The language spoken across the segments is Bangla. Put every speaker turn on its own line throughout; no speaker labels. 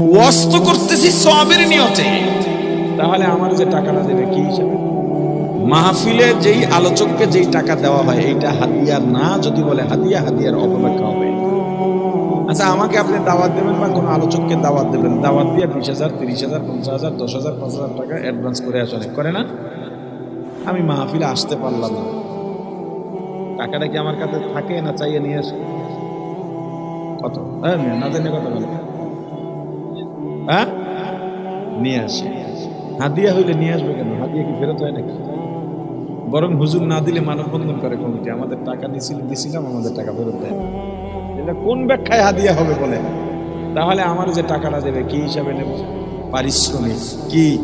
ওয়াস্ত করতেছি সবের নিয়তে। তাহলে আমার যে টাকাটা দেবে কি হিসাবে? মাহফিলে যেই আলোচককে যেই টাকা দেওয়া হয় এইটা হাদিয়া না যদি বলে হাদিয়া হাদিয়ার অপব্যাখ্যা হবে। আচ্ছা আমাকে আপনি দাওয়াত দেবেন বা কোনো আলোচককে দাওয়াত দেবেন? দাওয়াত দিয়ে বিশ হাজার তিরিশ হাজার পঞ্চাশ হাজার দশ হাজার পাঁচ হাজার টাকা অ্যাডভান্স করে আসলে করে না? আমি মাহফিলে আসতে পারলাম না। টাকাটা কি আমার কাছে থাকে না চাইয়ে নিয়ে আসে? কত? হ্যাঁ না জানি কত বলে হ্যাঁ? নিয়ে আসে। হাদিয়া হইলে নিয়ে আসবে কেন? হাদিয়া কি ফেরত হয় নাকি? বরং হুজুর না দিলে মানববন্ধন করে কমিটি। আমাদের টাকা দিছিল দিছিলাম, আমাদের টাকা ফেরত দেয় এটা কোন ব্যাখ্যায় হাদিয়া হবে বলে তাহলে আমার যে টাকাটা দেবে, কি হিসাবে নেব? পারিশ্রমিক। কি?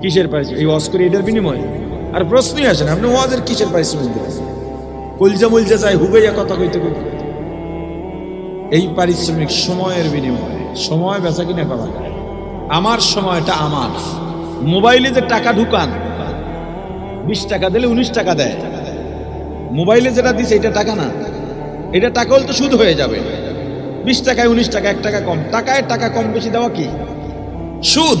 কিসের পারিশ্রমিক? এই অস্কর এটার বিনিময়ে? আর প্রশ্নই আসে না। আপনি ওয়াজের কিসের পারিশ্রমিক দেবেন? কলজা মলজা যায় হুগাইয়া কথা কইতে কইতে। এই পারিশ্রমিক সময়ের বিনিময়ে সময় বেচা কিনা করা যায়। আমার সময়টা আমার। মোবাইলে যে টাকা ঢুকান, বিশ টাকা দিলে উনিশ টাকা দেয়। মোবাইলে যেটা দিছে এটা টাকা না। এটা টাকা হলে তো সুদ হয়ে যাবে। বিশ টাকায় উনিশ টাকা, এক টাকা কম। টাকায় টাকা কম বেশি দেওয়া কি? সুদ।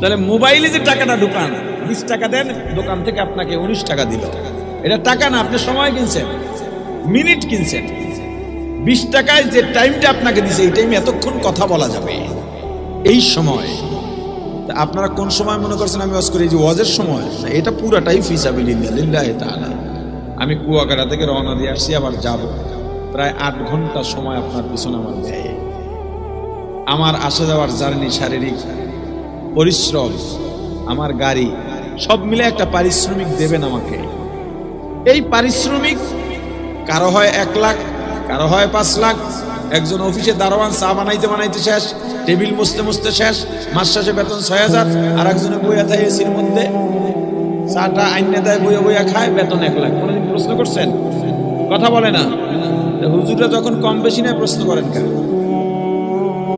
তাহলে মোবাইলে যে টাকাটা ঢুকান, বিশ টাকা দেন, দোকান থেকে আপনাকে উনিশ টাকা দিল। এটা টাকা না, আপনি সময় কিনছেন, মিনিট কিনছেন। বিশ টাকায় যে টাইমটা আপনাকে দিছে, এই টাইমে এতক্ষণ কথা বলা যাবে। এই সময় আপনারা কোন সময় মনে করছেন আমি ওয়াজ করি? যে ওয়াজের সময় এটা পুরাটাই ফিসাবিলিল্লাহ লিল্লাহ তাআলা। আমি কুয়াকাটা থেকে রওনা দিয়ে আসছি, আবার যাব। প্রায় আট ঘণ্টা সময় আপনার পিছনে আমার ব্যয় আমার আসা যাওয়ার জার্নি, শারীরিক পরিশ্রম, আমার গাড়ি, সব মিলে একটা পারিশ্রমিক দেবেন আমাকে। এই পারিশ্রমিক কারও হয় এক লাখ কারও হয় পাঁচ লাখ, একজন অফিসে দারোয়ান, চা বানাইতে বানাইতে শেষ, টেবিল মুছতে মুছতে শেষ, মাস শেষে বেতন ছয় হাজার, আর একজনে বইয়া থাকে এসির মধ্যে। চাটা আইনে দেয়, বইয়া বইয়া খায়, বেতন এক লাখ। কোনোদিন প্রশ্ন করছেন? কথা বলে না। হুজুরা হুজুররা যখন কম বেশি নেয়, প্রশ্ন করেন কেন?